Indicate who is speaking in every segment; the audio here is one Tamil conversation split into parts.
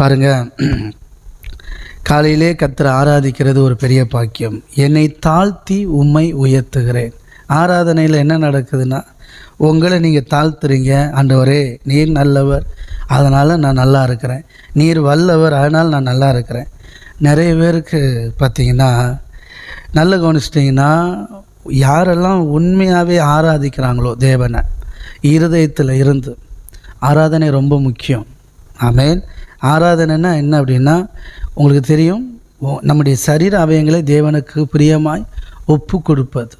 Speaker 1: பாருங்கள் காலையிலே கத்தரை ஆராதிக்கிறது ஒரு பெரிய பாக்கியம். என்னை தாழ்த்தி உம்மை உயர்த்துகிறேன். ஆராதனையில் என்ன நடக்குதுன்னா உங்களை நீங்கள் தாழ்த்துறீங்க ஆண்டவரே நீர் நல்லவர் அதனால் நான் நல்லா இருக்கிறேன். நீர் வல்லவர் அதனால் நான் நல்லா இருக்கிறேன். நிறைய பேருக்கு பார்த்தீங்கன்னா நல்ல கவனிச்சிட்டிங்கன்னா யாரெல்லாம் உண்மையாகவே ஆராதிக்கிறாங்களோ தேவனை இருதயத்தில் இருந்து ஆராதனை ரொம்ப முக்கியம். ஆமேன். ஆராதனைன்னா என்ன அப்படின்னா உங்களுக்கு தெரியும் ஓ- நம்முடைய சரீர அவயங்களை தேவனுக்கு பிரியமாய் ஒப்பு கொடுப்பது.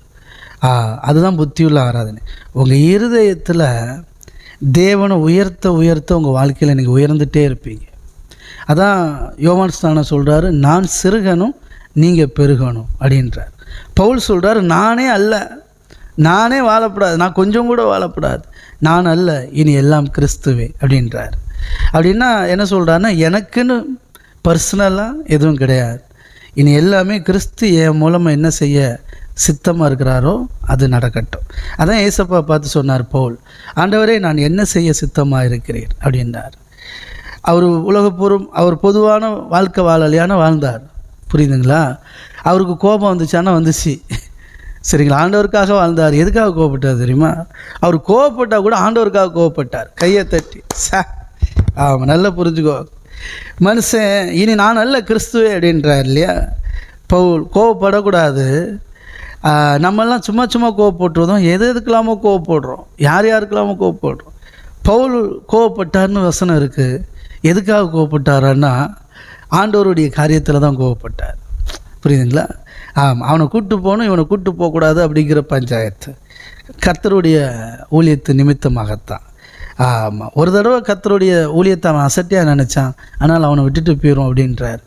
Speaker 1: ஆ, அதுதான் புத்தியுள்ள ஆராதனை. உங்கள் இருதயத்தில் தேவனை உயர்த்த உயர்த்த உங்கள் வாழ்க்கையில் நீங்கள் உயர்ந்துகிட்டே இருப்பீங்க. அதான் யோவான் ஸ்தானம் சொல்கிறாரு நான் சிறுகணும் நீங்கள் பெருகணும் அப்படின்றார். பவுல் சொல்கிறாரு நானே அல்ல. நானே வாழப்படாது. நான் கொஞ்சம் கூட வாழப்படாது. நான் அல்ல. இனி எல்லாம் கிறிஸ்துவே அப்படின்றார். அப்படின்னா என்ன சொல்கிறாருன்னா எனக்குன்னு பர்சனலாக எதுவும் கிடையாது. இனி எல்லாமே கிறிஸ்து என் மூலமாக என்ன செய்ய சித்தமாக இருக்கிறாரோ அது நடக்கட்டும். அதான் ஏசப்பா பார்த்து சொன்னார் போல் ஆண்டவரே நான் என்ன செய்ய சித்தமாக இருக்கிறேன்? அப்படின்னார் அவர் உலகப்பூர்வம் அவர் பொதுவான வாழ்க்கை வாழலையான வாழ்ந்தார். புரியுதுங்களா? அவருக்கு கோபம் வந்துச்சானா வந்துச்சு. சரிங்களா? ஆண்டவருக்காக வாழ்ந்தார். எதுக்காக கோவப்பட்டார் தெரியுமா? அவர் கோவப்பட்டால் கூட ஆண்டவருக்காக கோவப்பட்டார் கையை தட்டி. சா. ஆமாம் நல்லா புரிஞ்சுக்கோ. மனுஷன் இனி நான் நல்ல கிறிஸ்துவே அப்படின்றார் இல்லையா? பவுல் கோவப்படக்கூடாது. நம்மெல்லாம் சும்மா சும்மா கோவப்பட்டுருந்தோம் எது எதுக்கெல்லாமோ கோவப்படுறோம். யார் யாருக்கெல்லாமோ கோவப்படுறோம். பவுல் கோவப்பட்டார்னு வசனம் இருக்குது எதுக்காக கோவப்பட்டாருன்னா ஆண்டவருடைய காரியத்தில் தான் கோவப்பட்டார். புரியுதுங்களா? ஆமாம் அவனை கூப்பிட்டு போகணும் இவனை கூப்பிட்டு போகக்கூடாது அப்படிங்கிற பஞ்சாயத்து. கர்த்தருடைய ஊழியத்து நிமித்தமாகத்தான். ஆமாம் ஒரு தடவை கத்தருடைய ஊழியத்தை அவன் அசட்டியாக நினச்சான். ஆனால் அவனை விட்டுட்டு போயிடும் அப்படின்றார்.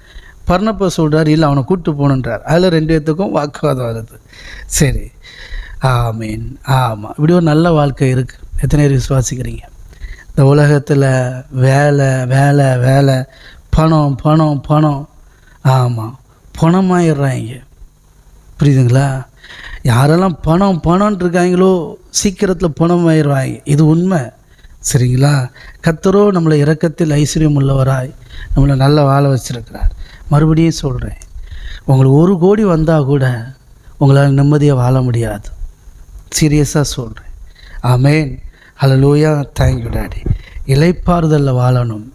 Speaker 1: பர்ணப்ப சொல்கிறார் இல்லை அவனை கூப்பிட்டு போகணுன்றார் அதில் ரெண்டு பேர்த்துக்கும் வாக்குவாதம் வருது. சரி. ஆமீன். ஆமாம் இப்படி ஒரு நல்ல வாழ்க்கை இருக்குது எத்தனை பேர் விசுவாசிக்கிறீங்க? இந்த உலகத்தில் வேலை வேலை வேலை. பணம் பணம் பணம். ஆமாம் பணமாயிடுறாங்க. புரியுதுங்களா? யாரெல்லாம் பணம் பணம்னு இருக்காங்களோ சீக்கிரத்தில் பணம் ஆயிடுவாங்க இது உண்மை. சரிங்களா? கத்தரோ நம்மளை இறக்கத்தில் ஐஸ்வர்யம் உள்ளவராய் நம்மளை நல்லா வாழ வச்சுருக்கிறார். மறுபடியும் சொல்கிறேன் உங்களுக்கு ஒரு கோடி வந்தால் கூட உங்களால் நிம்மதியாக வாழ முடியாது. சீரியஸாக சொல்கிறேன் ஆமேன். ஹalleluya. தேங்க்யூ டாடி இலைப்பாறுதலில் வாழணும்.